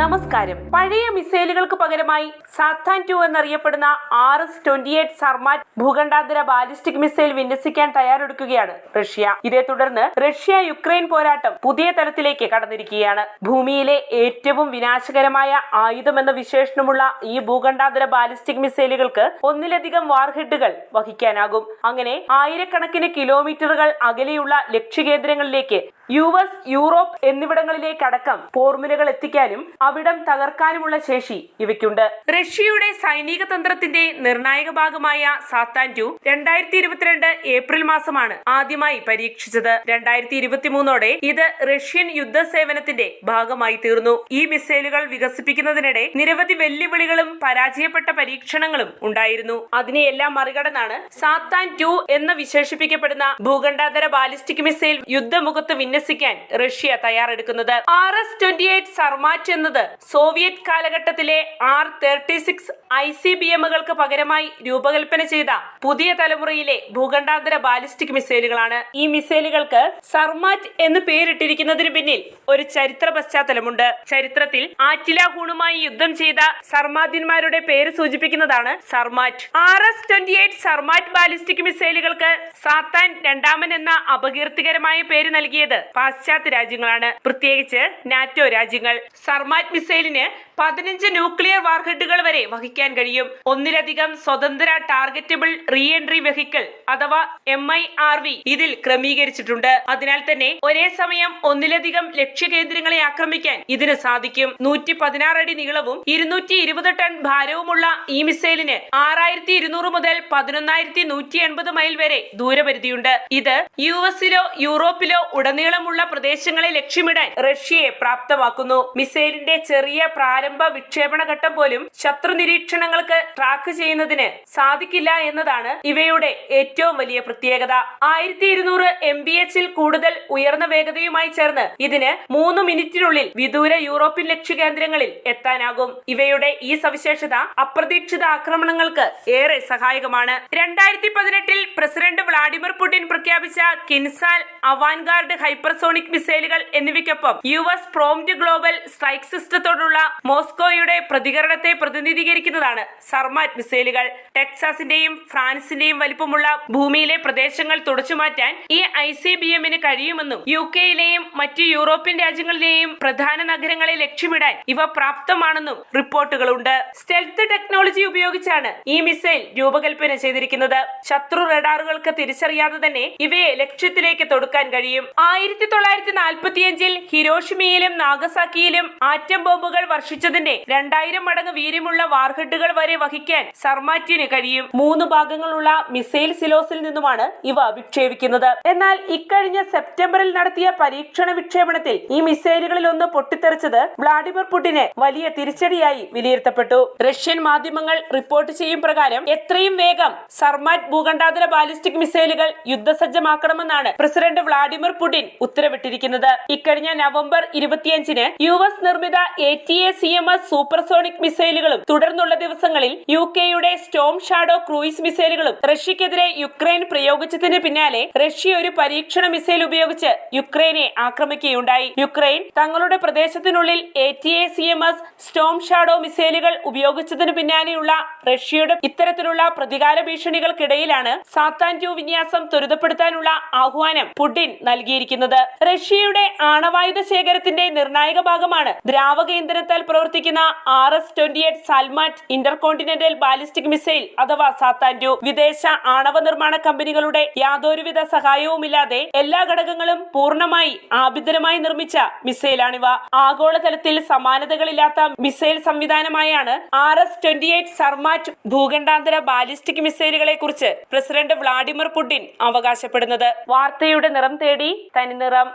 നമസ്കാരം. പഴയ മിസൈലുകൾക്ക് പകരമായി സാത്താൻ ടു എന്നറിയപ്പെടുന്ന R S twenty eight Sarmat ഭൂഖണ്ഡാന്തര ballistic missile വിന്യസിക്കാൻ തയ്യാറെടുക്കുകയാണ് റഷ്യ. ഇതേ തുടർന്ന് റഷ്യ യുക്രൈൻ പോരാട്ടം പുതിയ തലത്തിലേക്ക് കടന്നിരിക്കുകയാണ്. ഭൂമിയിലെ ഏറ്റവും വിനാശകരമായ ആയുധമെന്ന വിശേഷണമുള്ള ഈ ഭൂഖണ്ഡാന്തര ബാലിസ്റ്റിക് മിസൈലുകൾക്ക് ഒന്നിലധികം വാർഹെഡുകൾ വഹിക്കാനാകും. അങ്ങനെ ആയിരക്കണക്കിന് കിലോമീറ്ററുകൾ അകലെയുള്ള ലക്ഷ്യകേന്ദ്രങ്ങളിലേക്ക് യു എസ് യൂറോപ്പ് എന്നിവിടങ്ങളിലേക്കടക്കം പോർമുലകൾ എത്തിക്കാനും അവിടം തകർക്കാനുമുള്ള ശേഷി ഇവയ്ക്കുണ്ട്. റഷ്യയുടെ സൈനിക തന്ത്രത്തിന്റെ നിർണായക ഭാഗമായ സാത്താൻ ടു രണ്ടായിരത്തി ഇരുപത്തിരണ്ട് ഏപ്രിൽ മാസമാണ് ആദ്യമായി പരീക്ഷിച്ചത്. രണ്ടായിരത്തി ഇരുപത്തിമൂന്നോടെ ഇത് റഷ്യൻ യുദ്ധ സേവനത്തിന്റെ ഭാഗമായി തീർന്നു. ഈ മിസൈലുകൾ വികസിപ്പിക്കുന്നതിനിടെ നിരവധി വെല്ലുവിളികളും പരാജയപ്പെട്ട പരീക്ഷണങ്ങളും ഉണ്ടായിരുന്നു. അതിനെയെല്ലാം മറികടന്നാണ് സാത്താൻ ടു എന്ന് വിശേഷിപ്പിക്കപ്പെടുന്ന ഭൂഖണ്ഡാന്തര ബാലിസ്റ്റിക് മിസൈൽ യുദ്ധമുഖത്ത് വിന്യസിക്കാൻ Russia തയ്യാറെടുക്കുന്നത്. R S twenty eight Sarmat എന്നത് സോവിയറ്റ് കാലഘട്ടത്തിലെ R thirty six I C B എമ്മുകൾക്ക് പകരമായി രൂപകൽപ്പന ചെയ്ത പുതിയ തലമുറയിലെ ഭൂഖണ്ഡാന്തര ബാലിസ്റ്റിക് മിസൈലുകളാണ്. ഈ മിസൈലുകൾക്ക് സർമാറ്റ് എന്ന് പേരിട്ടിരിക്കുന്നതിന് പിന്നിൽ ഒരു ചരിത്ര പശ്ചാത്തലമുണ്ട്. ചരിത്രത്തിൽ ആറ്റില ഹൂണുമായി യുദ്ധം ചെയ്ത സർമാദ്യന്മാരുടെ പേര് സൂചിപ്പിക്കുന്നതാണ് Sarmat. R S twenty eight Sarmat ballistic മിസൈലുകൾക്ക് Satan രണ്ടാമൻ എന്ന അപകീർത്തികരമായ പേര് നൽകിയത് പാശ്ചാത്യ രാജ്യങ്ങളാണ്. പ്രത്യേകിച്ച് നാറ്റോ രാജ്യങ്ങൾ. സർമാറ്റ് മിസൈലിന് പതിനഞ്ച് ന്യൂക്ലിയർ വാർഹെഡുകൾ വരെ വഹിക്കാൻ കഴിയും. ഒന്നിലധികം സ്വതന്ത്ര ടാർഗറ്റബിൾ റീ എൻട്രി വെഹിക്കിൾ അഥവാ എം ഐ ആർ വി ഇതിൽ ക്രമീകരിച്ചിട്ടുണ്ട്. അതിനാൽ തന്നെ ഒരേ സമയം ഒന്നിലധികം ലക്ഷ്യ കേന്ദ്രങ്ങളെ ആക്രമിക്കാൻ ഇതിന് സാധിക്കും. നൂറ്റി പതിനാറ് അടി നീളവും ഇരുന്നൂറ്റി ഇരുപത് ടൺ ഭാരവുമുള്ള ഈ മിസൈലിന് ആറായിരത്തി ഇരുന്നൂറ് മുതൽ പതിനൊന്നായിരത്തി നൂറ്റി എൺപത് മൈൽ വരെ ദൂരപരിധിയുണ്ട്. ഇത് യു എസിലോ യൂറോപ്പിലോ ഉടനീളമുള്ള പ്രദേശങ്ങളെ ലക്ഷ്യമിടാൻ റഷ്യയെ പ്രാപ്തമാക്കുന്നു. മിസൈലിന്റെ ചെറിയ പ്രാരംഭ വിക്ഷേപണ ഘട്ടം പോലും ശത്രു നിരീക്ഷണങ്ങൾക്ക് ട്രാക്ക് ചെയ്യുന്നതിന് സാധിക്കില്ല എന്നതാണ് ഇവയുടെ ഏറ്റവും വലിയ പ്രത്യേകത. ആയിരത്തി ഇരുന്നൂറ് എം ബി എച്ചിൽ കൂടുതൽ ഉയർന്ന വേഗതയുമായി ചേർന്ന് ഇതിന് മൂന്ന് മിനിറ്റിനുള്ളിൽ വിദൂര യൂറോപ്യൻ ലക്ഷ്യകേന്ദ്രങ്ങളിൽ എത്താനാകും. ഇവയുടെ ഈ സവിശേഷത അപ്രതീക്ഷിത ആക്രമണങ്ങൾക്ക് ഏറെ സഹായകമാണ്. രണ്ടായിരത്തി പതിനെട്ടിൽ പ്രസിഡന്റ് വ്ളാഡിമിർ പുടിൻ പ്രഖ്യാപിച്ച കിൻസാൽ അവാൻഗാർഡ് ഹൈപ്പർസോണിക് മിസൈലുകൾ എന്നിവയ്ക്കൊപ്പം U S prompt global strike സിസ്റ്റത്തോടുള്ള മോസ്കോയുടെ പ്രതികരണത്തെ പ്രതിനിധീകരിക്കുന്നതാണ് സർമാറ്റ് മിസൈലുകൾ. ടെക്സാസിന്റെയും ഫ്രാൻസിന്റെയും വലിപ്പമുള്ള ഭൂമിയിലെ പ്രദേശങ്ങൾ തുടച്ചുമാറ്റാൻ ഈ ഐ സി ബി എമ്മിന് കഴിയുമെന്നും യു കെയിലെയും മറ്റ് യൂറോപ്യൻ രാജ്യങ്ങളിലെയും പ്രധാന നഗരങ്ങളെ ലക്ഷ്യമിടാൻ ഇവ പ്രാപ്തമാണെന്നും റിപ്പോർട്ടുകളുണ്ട്. സ്റ്റെൽത്ത് ടെക്നോളജി ഉപയോഗിച്ചാണ് ഈ മിസൈൽ രൂപകൽപ്പന ചെയ്തിരിക്കുന്നത്. ശത്രു റഡാറുകൾക്ക് തിരിച്ചറിയാതെ തന്നെ ഇവയെ ലക്ഷ്യത്തിലേക്ക് തൊടുക്കാൻ കഴിയും. ആയിരത്തി തൊള്ളായിരത്തി നാൽപ്പത്തിയഞ്ചിൽ ഹിരോഷിമയിലും നാഗസാക്കിയിലും ആറ്റം ബോംബുകൾ വർഷിച്ചതിന്റെ രണ്ടായിരം മടങ്ങ് വീര്യമുള്ള വാർഹെഡുകൾ വരെ വഹിക്കാൻ സർമാറ്റിന് കഴിയും. മൂന്ന് ഭാഗങ്ങളുള്ള മിസൈൽ സിലോസിൽ നിന്നുമാണ് ഇവ വിക്ഷേപിക്കുന്നത്. എന്നാൽ ഇക്കഴിഞ്ഞ സെപ്റ്റംബറിൽ നടത്തിയ പരീക്ഷണ വിക്ഷേപണത്തിൽ ഈ മിസൈലുകളിൽ ഒന്ന് പൊട്ടിത്തെറിച്ചത് വ്ളാഡിമിർ പുടിന് വലിയ തിരിച്ചടിയായി വിലയിരുത്തപ്പെട്ടു. റഷ്യൻ മാധ്യമങ്ങൾ റിപ്പോർട്ട് ചെയ്യും പ്രകാരം എത്രയും വേഗം സർമാറ്റ് ഭൂഖണ്ഡാന്തര ബാലിസ്റ്റിക് മിസൈലുകൾ യുദ്ധസജ്ജമാക്കണമെന്നാണ് പ്രസിഡന്റ് വ്ളാഡിമിർ പുടിൻ ഉത്തരവിട്ടിരിക്കുന്നത്. ഇക്കഴിഞ്ഞ നവംബർ ഇരുപത്തിയഞ്ചിന് യു എസ് നിർമ്മിത A T A C S supersonic മിസൈലുകളും തുടർന്നുള്ള ദിവസങ്ങളിൽ യു കെയുടെ സ്റ്റോം ഷാഡോ ക്രൂയിസ് മിസൈലുകളും റഷ്യക്കെതിരെ യുക്രൈൻ പ്രയോഗിച്ചതിന് പിന്നാലെ റഷ്യ ഒരു പരീക്ഷണ മിസൈൽ ഉപയോഗിച്ച് യുക്രൈനെ ആക്രമിക്കുകയുണ്ടായി. യുക്രൈൻ തങ്ങളുടെ പ്രദേശത്തിനുള്ളിൽ A T A C M S storm shadow മിസൈലുകൾ ഉപയോഗിച്ചതിന് പിന്നാലെയുള്ള റഷ്യയുടെ ഇത്തരത്തിലുള്ള പ്രതികാര ഭീഷണികൾക്കിടയിലാണ് സാത്താൻ ടു വിന്യാസം ത്വരിതപ്പെടുത്താനുള്ള ആഹ്വാനം പുടിൻ നൽകിയിരിക്കുന്നത്. റഷ്യയുടെ ആണവായുധ ശേഖരത്തിന്റെ നിർണായക ഭാഗമാണ് ദ്രാവക ഇന്ധനത്താൽ പ്രവർത്തിക്കുന്ന R S twenty eight Sarmat intercontinental ballistic missile അഥവാ സാത്താൻ ടു വിദേശ ആണവ നിർമ്മാണ കമ്പനികളുടെ യാതൊരുവിധ സഹായവുമില്ലാതെ എല്ലാ ഘടകങ്ങളും പൂർണമായി ആഭ്യന്തരമായി നിർമ്മിച്ച മിസൈലാണിവ. ആഗോളതലത്തിൽ സമാനതകളില്ലാത്ത missile സംവിധാനമായാണ് R S twenty eight Sarmat ഭൂഖണ്ഡാന്തര ballistic മിസൈലുകളെ കുറിച്ച് പ്രസിഡന്റ് വ്ളാഡിമിർ പുടിൻ അവകാശപ്പെടുന്നത്. വാർത്തയുടെ നിറം തേടി തനിനിറം.